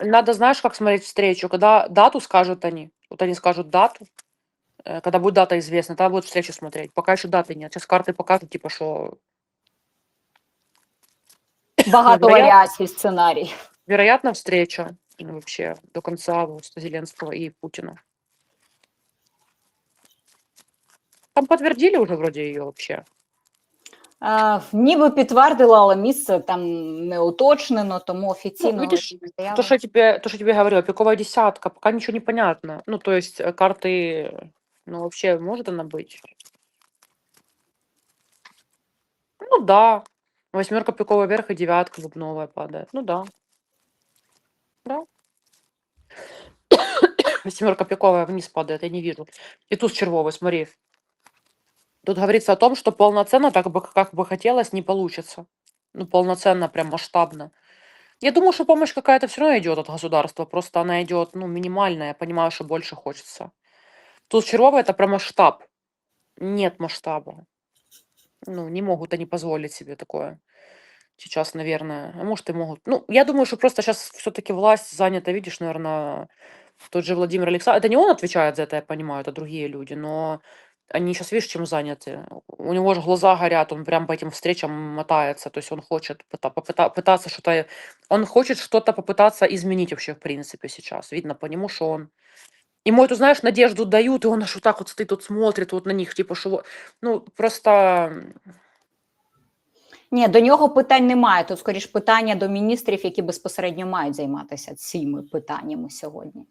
Надо, знаешь, как смотреть встречу, когда дату скажут они, вот они скажут дату, э, когда будет дата известна, тогда будет встречу смотреть. Пока еще даты нет. Сейчас карты покажут, типа, что Багато Вероятно. варіацій сценарій. вероятно встреча ну, вообще до конца августа Зеленского и Путина. Там подтвердили уже вроде ее вообще. Е, ніби підтвердила, але місце там не уточнено, тому офіційно. видиш, заяви. То, что я тебе, то, что я тебе говорила, пиковая десятка, пока ничего не понятно. Ну, то есть э, карты, ну, вообще может она быть? Ну, да. Восьмерка пиковая вверх и девятка бубновая падает. Ну, да. Да. Семерка пиковая вниз падает, я не вижу. И туз червовый, смотри. Тут говорится о том, что полноценно, так бы, как бы хотелось, не получится. Ну, полноценно, прям масштабно. Я думаю, что помощь какая-то все равно идет от государства, просто она идет, ну, минимальная, я понимаю, что больше хочется. Тут червовый это про масштаб. Нет масштаба. Ну, не могут они позволить себе такое. Сейчас, наверное. А может, и могут. Ну, я думаю, что просто сейчас все-таки власть занята, видишь, наверное, тот же Владимир Александрович. Это не он отвечает за это, я понимаю, это другие люди, но они сейчас, видишь, чем заняты. У него же глаза горят, он прям по этим встречам мотается, то есть он хочет пыта- попыта- пытаться что-то, он хочет что-то попытаться изменить вообще в принципе сейчас. Видно по нему, что он Ему эту, знаешь, надежду дают, и он аж вот так вот стоит, вот смотрит вот на них, типа, что... вот- Ну, просто... м, Ні, до нього питань немає. Тут скоріш питання до міністрів, які безпосередньо мають займатися цими питаннями сьогодні.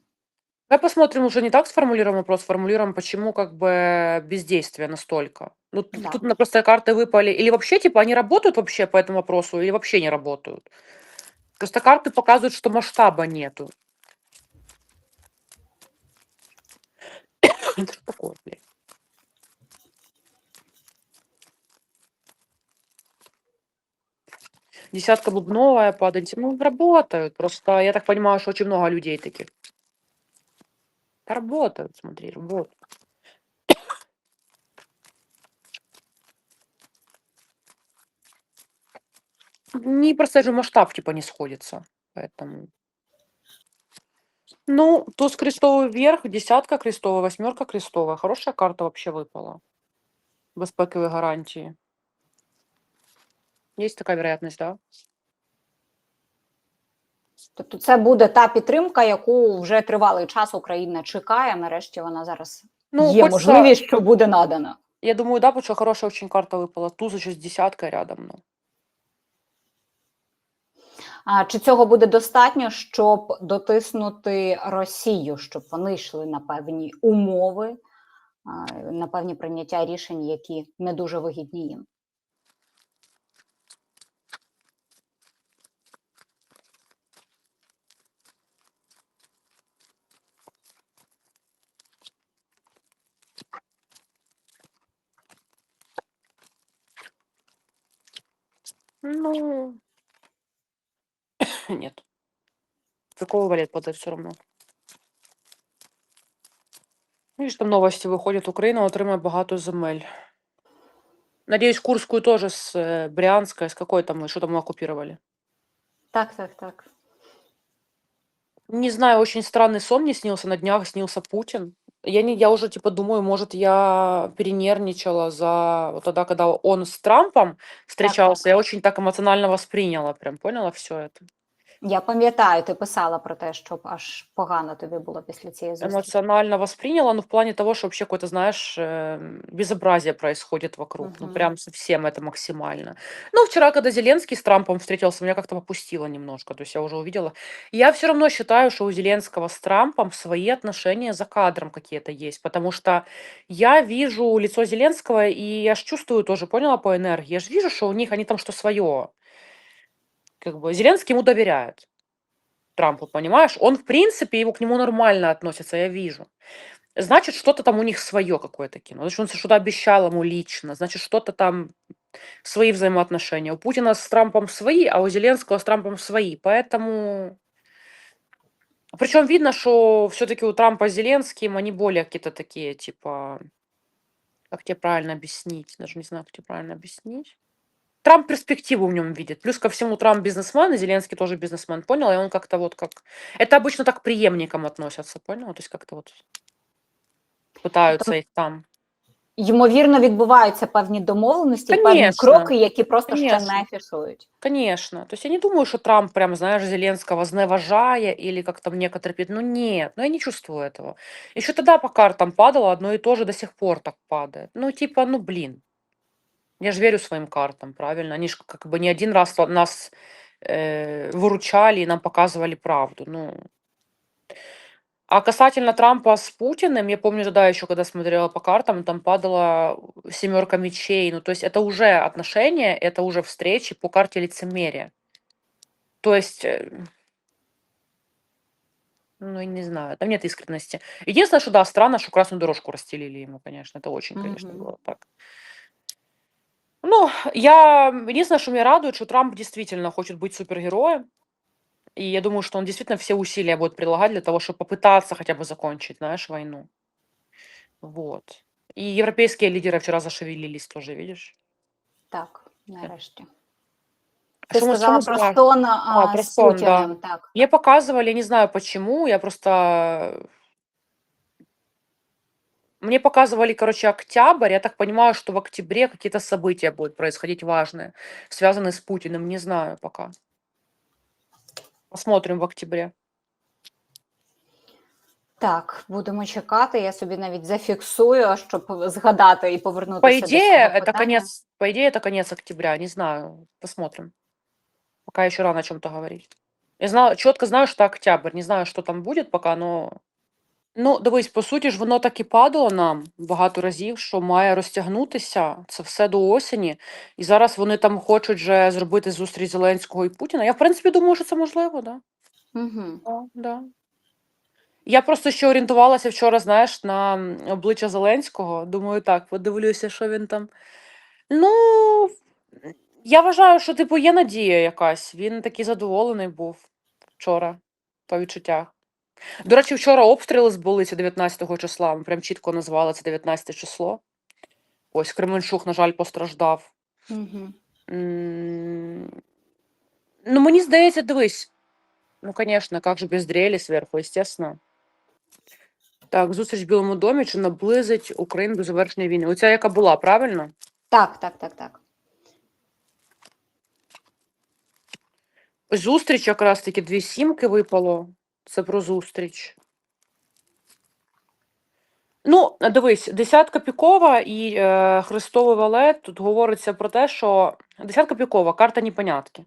Давай посмотрим, уже не так сформулируем вопрос, сформулируем, почему как бы бездействие настолько. Ну, т- Да. тут на просто карты выпали. Или вообще, типа, они работают вообще по этому вопросу, или вообще не работают. Просто карты показывают, что масштаба нету. Это что такое, блядь? Десятка бубновая падает. Ну, работают. Просто я так понимаю, что очень много людей таких. Да Работают, смотри, работают. Не просто же масштаб типа не сходится. Поэтому. Ну, туз крестовый вверх, десятка крестовая, восьмерка крестовая. Хорошая карта вообще выпала. Безпековые гарантии. Есть такая вероятность, да? Тобто, це буде та підтримка, яку вже тривалий час Україна чекає. Нарешті вона зараз Ну, є можливість, що буде надана. Я думаю, да, потому что хорошая очень карта выпала. Туз еще с десяткой рядом. Ну. А чи цього буде достатньо, щоб дотиснути Росію, щоб вони йшли на певні умови, на певні прийняття рішень, які не дуже вигідні їм? Ну, нет. Какого валет падает все равно. Видишь, там новости выходят. Украина отримає багато земель. Надеюсь, Курскую тоже с э, Брянска, с какой там, что там мы оккупировали. Так, так, так. Не знаю, очень странный сон мне снился, на днях снился Путин. Я, не, я уже типа думаю, может, я перенервничала за вот тогда, когда он с Трампом встречался, я очень так эмоционально восприняла, прям поняла все это. Я пам'ятаю, ти писала про те, щоб аж погано тобі було після цієї зустрічі. Эмоционально восприняла, ну, в плане того, что вообще какое-то, знаешь, эм, безобразие происходит вокруг. Ну, Мгм. прям совсем это максимально. Ну, вчера, когда Зеленский с Трампом встретился, меня как-то попустило немножко. То есть я уже увидела. Я все равно считаю, что у Зеленского с Трампом свои отношения за кадром какие-то есть. Потому что я вижу лицо Зеленского, и я ж чувствую тоже, поняла, по энергии. Я же вижу, что у них, они там что свое. Как бы Зеленский ему доверяет. Трампу, понимаешь? Он, в принципе, его к нему нормально относится, я вижу. Значит, что-то там у них свое какое-то кино. Значит, он что-то обещал ему лично. Значит, что-то там свои взаимоотношения. У Путина с Трампом свои, а у Зеленского с Трампом свои. Поэтому... Причем видно, что все-таки у Трампа с Зеленским они более какие-то такие, типа... Как тебе правильно объяснить? Даже не знаю, как тебе правильно объяснить. Трамп перспективу в нем видит. Плюс ко всему Трамп бизнесмен, и Зеленский тоже бизнесмен, понял? И он как-то вот как... Это обычно так к преемникам относятся, понял? То есть как-то вот пытаются их там. Ймовірно, відбуваються певні домовленості, певні Конечно. кроки, які просто ще Конечно. не фіксують. Конечно. То есть я не думаю, что Трамп прям, знаешь, Зеленского зневажая или как там некоторые пишут. Ну нет, ну я не чувствую этого. Еще тогда по картам падало, одно и то же до сих пор так падает. Ну типа, ну блин. Я же верю своим картам, правильно? Они же как бы не один раз нас э, выручали и нам показывали правду. Ну. А касательно Трампа с Путиным, я помню тогда еще, когда смотрела по картам, там падала семерка мечей. Ну, то есть это уже отношения, это уже встречи по карте лицемерия. То есть, э, ну, я не знаю, там нет искренности. Единственное, что да, странно, что красную дорожку расстелили ему, конечно. Это очень, конечно, Мгм. было так. Ну, я... Единственное, что меня радует, что Трамп действительно хочет быть супергероем. И я думаю, что он действительно все усилия будет прилагать для того, чтобы попытаться хотя бы закончить, знаешь, войну. Вот. И европейские лидеры вчера зашевелились тоже, видишь? Так, нарешті. А Ти что мы- сказала мы про стон а, про з да. Путіним. Так. Мне показывали, я не знаю почему, я просто... Мне показывали, короче, октябрь. Я так понимаю, что в октябре какие-то события будут происходить важные, связанные с Путиным. Не знаю пока. Посмотрим в октябре. Так, будемо чекати. Я собі навіть зафіксую, щоб згадати і По повернутися до идее, цього это питання. конец, по идее, это конец октября. Не знаю. Посмотрим. Пока еще рано о чем-то говорить. Я знаю, четко знаю, что октябрь. Не знаю, что там будет пока, но. Ну, дивись, по суті ж, воно так і падало нам багато разів, що має розтягнутися це все до осені. І зараз вони там хочуть вже зробити зустріч Зеленського і Путіна. Я, в принципі, думаю, що це можливо, да. Угу. Да, да. Я просто ще орієнтувалася вчора, знаєш, на обличчя Зеленського. Думаю, так, подивлюся, що він там. Ну, я вважаю, що, типу, є надія якась. Він такий задоволений був вчора, по відчуттях. До речі, вчора обстріли збулися 19 числа. Ми прям чітко назвали це 19 число. Ось Кременчук, на жаль, постраждав. Угу. Ну, мені здається, дивись. Ну, конечно, как же без дрелі зверху, естественно. Так, зустріч в Білому домі чи наблизить Україну до завершення війни. Оця яка була, правильно? Так, так, так, так. Зустріч якраз таки дві сімки випало. Це про зустріч. Ну, дивись, десятка пікова і е, Христовий валет. Тут говориться про те, що десятка пікова, карта непонятки.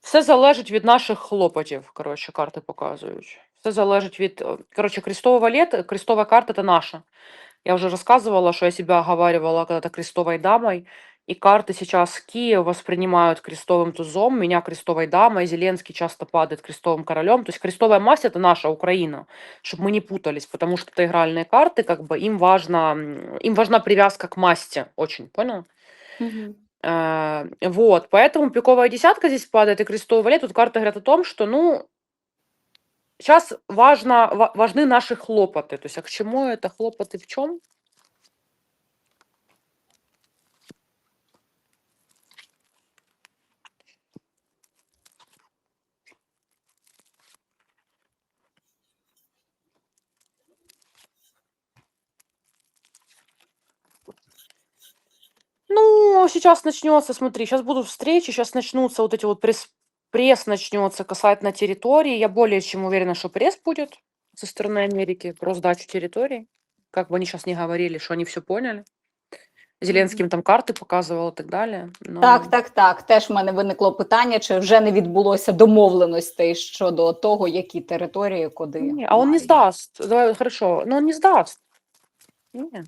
Все залежить від наших хлопотів, коротше, карти показують. Все залежить від. е, Коротше, крестовый валет, крестовая карта это наша. Я уже рассказывала, что я себя оговаривала когда-то крестовой дамой. И карты сейчас Киев воспринимают крестовым тузом, меня крестовой дамой, Зеленский часто падает крестовым королем. То есть крестовая масть это наша Украина, чтобы мы не путались, потому что это игральные карты, как бы им важно, м, им важна привязка к масти, очень, понял? Угу. Э, вот, поэтому пиковая десятка здесь падает, и крестовый валет. Тут карты говорят о том, что, ну, сейчас важно, ва- важны наши хлопоты. То есть, а к чему это хлопоты в чем? Ну, сейчас начнется, смотри, сейчас будут встречи, сейчас начнутся вот эти вот пресс, пресс начнется касательно территории. Я более чем уверена, что пресс будет со стороны Америки про сдачу территорий. Как бы они сейчас не говорили, что они все поняли. Зеленский им там карты показывал и так далее. но- Так, так, так. Теж в мене виникло питання, чи вже не відбулося домовленостей щодо того, які території куди. Не, а он не мають. сдаст. Давай, хорошо. Но он не сдаст. Не.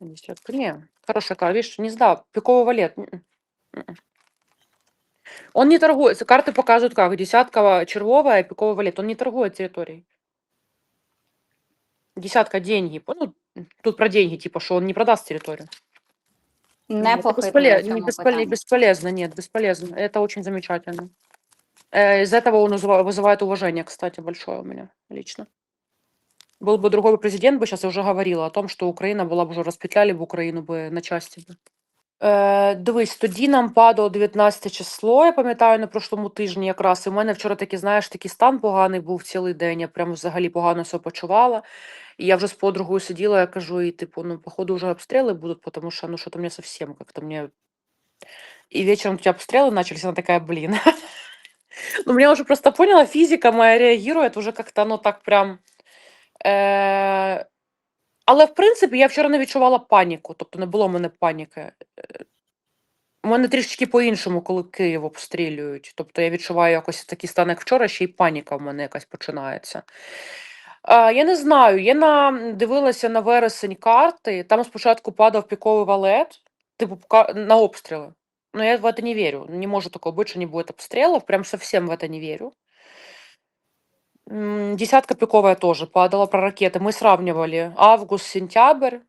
Десятка. Не. Хорошая карта. Видишь, не сдал. Пиковый валет. Он не торгует. Карты показывают как? Десятка червовая, пиковый валет. Он не торгует территорией. Десятка деньги. Ну, тут про деньги, типа, что он не продаст территорию. Не Нет, это похитує бесполе- в не бесполезно, нет, бесполезно. Это очень замечательно. Э, из этого он вызыва- вызывает уважение, кстати, большое у меня лично. Был бы другой президент, бы сейчас я уже говорила о том, что Украина была бы уже распетляли бы Україну би на часті. би. Е, дивись, тоді нам падало 19 число, я пам'ятаю, на прошлому тижні якраз. І в мене вчора такий, знаєш, такий стан поганий був цілий день. Я прям взагалі погано себе почувала. І я вже з подругою сиділа, я кажу, і типу, ну, походу, вже обстріли будуть, тому що ну що-то мені совсем как-то мне. И вечером эти обстрелы начались, она такая, блин. Ну, меня уже просто поняла, физика моя реагирует уже как-то, ну, так прям. Е... Але, в принципі, я вчора не відчувала паніку, тобто не було в мене паніки. У мене трішечки по-іншому, коли Київ обстрілюють. Тобто я відчуваю якось такий стан, як вчора, ще й паніка в мене якась починається. Е, я не знаю, я на, дивилася на вересень карти, там спочатку падав піковий валет, типу на обстріли. Но я в это не верю. Не может такого быть, что не будет обстрелов. Прям совсем в это не верю. Десятка пиковая тоже падала про ракеты. Мы сравнивали август-сентябрь.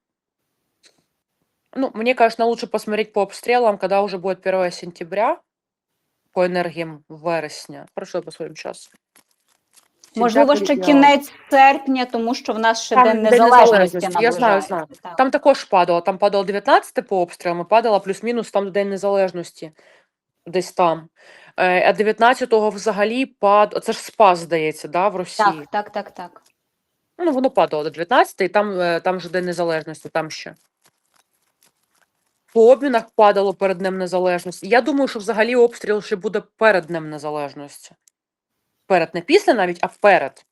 Ну, мне, конечно, лучше посмотреть по обстрелам, когда уже будет 1 сентября, по энергиям вересня. Хорошо, посмотрим сейчас. Можливо, ще кінець серпня, тому що в нас ще Там День Незалежності я знаю, знаю. Так. Там також падало. Там падало 19 по обстрілам, і падало плюс-мінус там до День Незалежності. Десь там. Е, А 19-го взагалі пад... Це ж спас, здається, да, в Росії. так, так, так, так. Ну, воно падало до 19 і там, е, там же День Незалежності, там ще. По обмінах падало перед Днем Незалежності. Я думаю, що взагалі обстріл ще буде перед Днем Незалежності. Перед, не після навіть, а перед.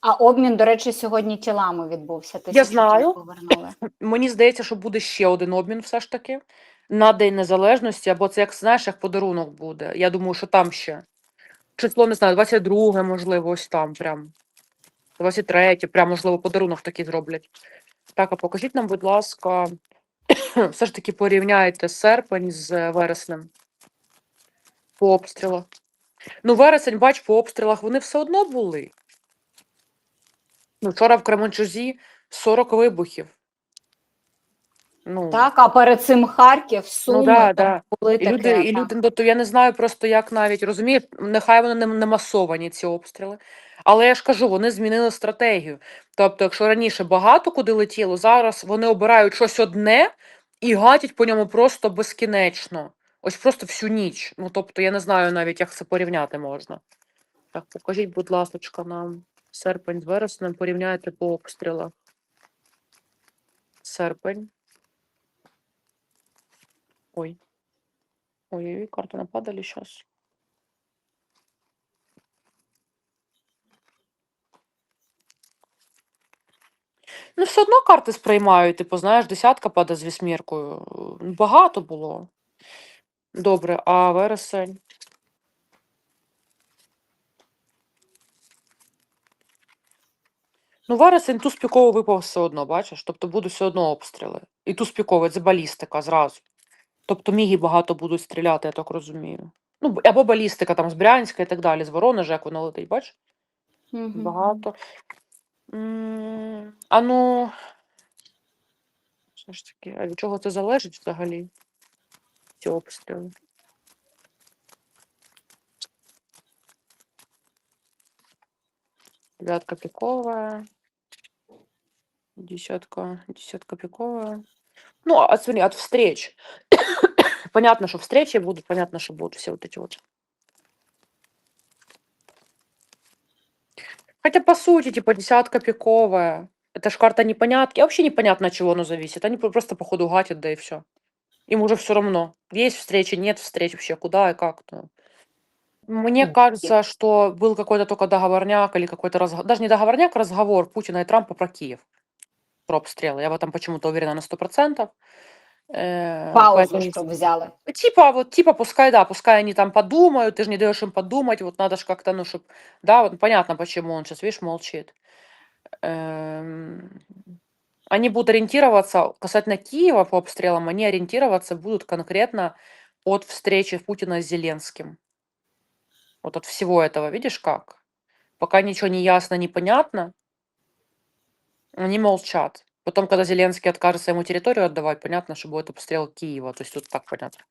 А обмін, до речі, сьогодні тілами відбувся. Тисячу тіл знаю. Повернули. Мені здається, що буде ще один обмін все ж таки на День Незалежності, або це, як знаєш, як подарунок буде. Я думаю, що там ще. Число, не знаю, 22, можливо, ось там прям. 23, прям, можливо, подарунок такий зроблять. Так, а покажіть нам, будь ласка, все ж таки порівняйте серпень з вереснем по обстрілах. Ну, вересень, бач, по обстрілах вони все одно були. Ну, вчора в Кременчузі 40 вибухів. Ну, Так, а перед цим Харків, Суми, ну да, там да. були І таке. люди, і люди, ну, тобто я не знаю просто, як навіть розумієш, нехай вони не, не масовані ці обстріли. Але я ж кажу, вони змінили стратегію. Тобто, якщо раніше багато куди летіло, зараз вони обирають щось одне і гатять по ньому просто безкінечно. Ось просто всю ніч. Ну тобто, я не знаю навіть, як це порівняти можна. Так, покажіть, будь ласка, нам серпень з вереснем, порівняйте по обстрілах. Серпень. Ой. Ой-ой-ой, нападали сейчас. Ну, все одно карти сприймають, типу, знаєш, десятка падає з вісьміркою. Е, Багато було. Добре, а вересень? Ну, вересень туз піково випав все одно, бачиш? Тобто будуть все одно обстріли. І туз піковий, це балістика зразу. Тобто міги багато будуть стріляти, я так розумію. Ну, або балістика там з Брянська і так далі, з Воронежа, як вона летить, бачиш? Мгм. Багато. М, А ну. Все ж таки, а від чого це залежить взагалі? Ці обстріли? Девятка пиковая. Десятка, десятка пиковая. Ну, а смотри, от встреч. понятно, что встречи будут, понятно, что будут все вот эти вот. Хотя, по сути, типа, десятка пиковая. Это ж карта непонятки. Вообще непонятно, от чего оно зависит. Они про- просто, походу, гатят, да и все. Им уже все равно. Есть встречи, нет встреч вообще, куда и как. Ну. Мне Мгм. кажется, что был какой-то только договорняк или какой-то разговор, даже не договорняк, а разговор Путина и Трампа про Киев, про обстрелы. Я в этом почему-то уверена на 100%. Э, Паузу, поэтому- взяли. Типа, вот, типа, пускай, да, пускай они там подумают, ты же не даешь им подумать, вот надо же как-то, ну, чтоб, да, вот понятно, почему он сейчас, видишь, молчит. Эм, Они будут ориентироваться, касательно Киева по обстрелам, они ориентироваться будут конкретно от встречи Путина с Зеленским. Вот от всего этого, видишь как? Пока ничего не ясно, непонятно, они молчат. Потом, когда Зеленский откажется ему территорию отдавать, понятно, что будет обстрел Киева. То есть тут так понятно.